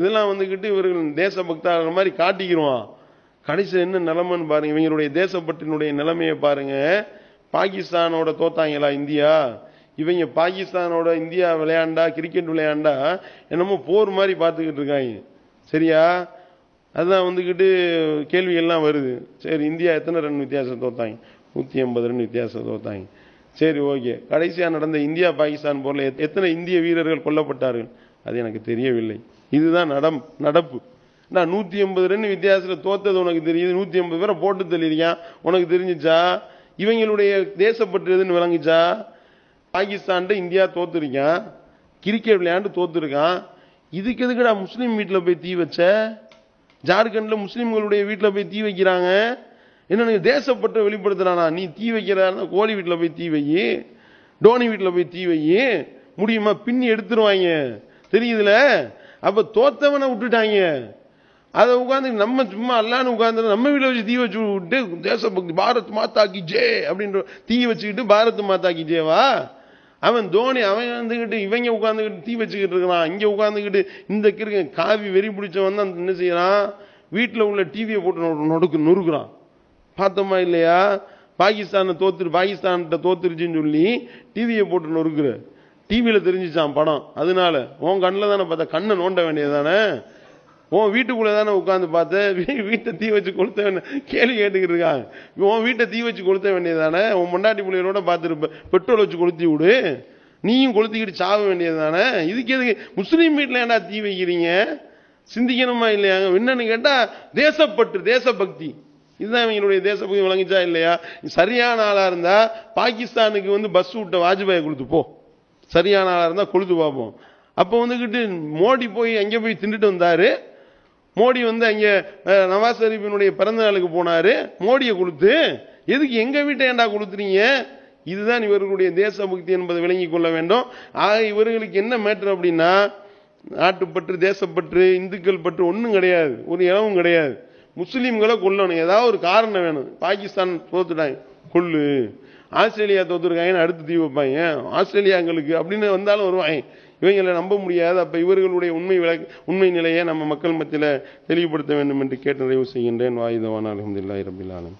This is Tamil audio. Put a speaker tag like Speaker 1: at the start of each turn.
Speaker 1: இதெல்லாம் வந்துக்கிட்டு இவர்கள் தேசபக்தார்கள் மாதிரி காட்டிக்கிருவான். கடைசியில் என்ன நிலைமைன்னு பாருங்க. இவங்களுடைய தேசப்பற்றினுடைய நிலைமையை பாருங்க. பாகிஸ்தானோட தோத்தாங்களா இந்தியா? இவங்க பாகிஸ்தானோட இந்தியா விளையாண்டா கிரிக்கெட் விளையாண்டா என்னமோ போர் மாதிரி பார்த்துக்கிட்டு இருக்காங்க. சரியா? அதுதான் வந்துக்கிட்டு கேள்விகள்லாம் வருது. சரி இந்தியா எத்தனை ரன் வித்தியாசம் தோத்தாங்க? நூற்றி ஐம்பது ரன் வித்தியாசம் தோத்தாங்க. சரி ஓகே. கடைசியாக நடந்த இந்தியா பாகிஸ்தான் போரில் எத்தனை இந்திய வீரர்கள் கொல்லப்பட்டார்கள்? அது எனக்கு தெரியவில்லை. இதுதான் நடம் நடப்பு. நான் நூற்றி எண்பது ரன் வித்தியாசத்தில் தோத்தது உனக்கு தெரியுது நூற்றி எண்பது பேரை போட்டு தெளிவிக்கான் உனக்கு தெரிஞ்சுச்சா? இவங்களுடைய தேசப்பற்று எதுன்னு விளங்குச்சா? பாகிஸ்தான்ட்டு இந்தியா தோத்துருக்கான் கிரிக்கெட் விளையாண்டு தோத்துருக்கான். இதுக்கு எதுக்குடா முஸ்லீம் வீட்டில் போய் தீ வச்ச? ஜார்க்கண்டில் முஸ்லீம்களுடைய வீட்டில் போய் தீ வைக்கிறாங்க. என்ன தேசப்பட்டு வெளிப்படுத்துகிறானா வெளிப்படுத்துறானா? நீ தீ வைக்கிறான்னா கோழி வீட்டில் போய் தீ வை. டோனி வீட்டில் போய் தீ வை. முடியுமா? பின்னி எடுத்துருவாங்க. தெரியுதுல? அப்ப தோத்தவனை விட்டுட்டாங்க. அதை உட்காந்து நம்ம சும்மா அல்லான்னு உட்காந்து நம்ம வீட்டில் வச்சு தீ வச்சு விட்டு தேசபக்தி பாரத் மாத்தாக்கி ஜே அப்படின்ற தீ வச்சுக்கிட்டு பாரத் மாத்தாக்கி ஜேவா? அவன் தோனி அவன் வந்துக்கிட்டு இவங்க உட்காந்துக்கிட்டு தீ வச்சுக்கிட்டு இருக்கிறான். இங்கே உட்காந்துக்கிட்டு இந்த கிருக்க காவி வெறி பிடிச்சவன் தான் என்ன செய்கிறான் வீட்டில் உள்ள டிவியை போட்டு நொ- நொடுக்கு நொறுக்குறான். பார்த்தோமா இல்லையா? பாகிஸ்தானை தோத்துரு பாகிஸ்தான்கிட்ட தோத்துருச்சுன்னு சொல்லி டிவியை போட்டு நொறுக்குற. டிவியில் தெரிஞ்சிச்சான் படம். அதனால உன் கண்ணில் தானே பார்த்தா கண்ணை நோண்ட வேண்டியது தானே? உன் வீட்டுக்குள்ளே தானே உட்காந்து பார்த்து வீட்டை தீ வச்சு கொளுத்த வேண்டிய கேள்வி கேட்டுக்கிட்டு இருக்காங்க. உன் வீட்டை தீ வச்சு கொளுத்த வேண்டியது தானே? உன் முண்டாட்டி பிள்ளைகளோட பார்த்துருப்ப பெட்ரோல் வச்சு கொளுத்தி விடு. நீயும் கொளுத்திக்கிட்டு சாக வேண்டியது தானே? இதுக்கு எதுக்கு முஸ்லீம் வீட்டில் ஏன்டா தீ வைக்கிறீங்க? சிந்திக்கணுமா இல்லையாங்க? என்னன்னு கேட்டால் தேசப்பட்டு தேசபக்தி. இதுதான் இவங்களுடைய தேசபக்தி விளங்கிச்சா இல்லையா? சரியான ஆளாக இருந்தால் பாகிஸ்தானுக்கு வந்து பஸ் விட்ட வாஜ்பாயை கொடுத்து போ. சரியான ஆளாக இருந்தால் கொளுத்து பார்ப்போம் அப்போ வந்துக்கிட்டு மோடி போய் அங்கே போய் திண்டுட்டு வந்தார். மோடி வந்து அங்கே நவாஸ் ஷெரீஃபினுடைய பிறந்த நாளுக்கு போனார். மோடியை கொடுத்து எதுக்கு எங்கள் வீட்டை ஏன்டா கொடுத்துறீங்க இதுதான் இவர்களுடைய தேசபக்தி என்பதை விளங்கி கொள்ள வேண்டும். ஆக இவர்களுக்கு என்ன மேட்ரு அப்படின்னா நாட்டுப்பற்று தேசப்பற்று இந்துக்கள் பற்று ஒன்றும் கிடையாது. ஒரு இளவும் கிடையாது. முஸ்லீம்களை கொல்லணும். ஏதாவது ஒரு காரணம் வேணும். பாகிஸ்தான் தோத்துட்டாங்க. கொள்ளு. ஆஸ்திரேலியா தோத்துருக்காங்கன்னு அடுத்து தீ வைப்பாங்க. ஆஸ்திரேலியாங்களுக்கு அப்படின்னு வந்தாலும் வருவாங்க. இவங்களை நம்ப முடியாது. அப்போ இவர்களுடைய உண்மை விளக்கு உண்மை நிலையை நம்ம மக்கள் மத்தியில் தெளிவுபடுத்த வேண்டும் என்று கேட்டு நிறைவு செய்கின்றேன். வாயுதவான். அலமதுல்லா இரபில்லாலும்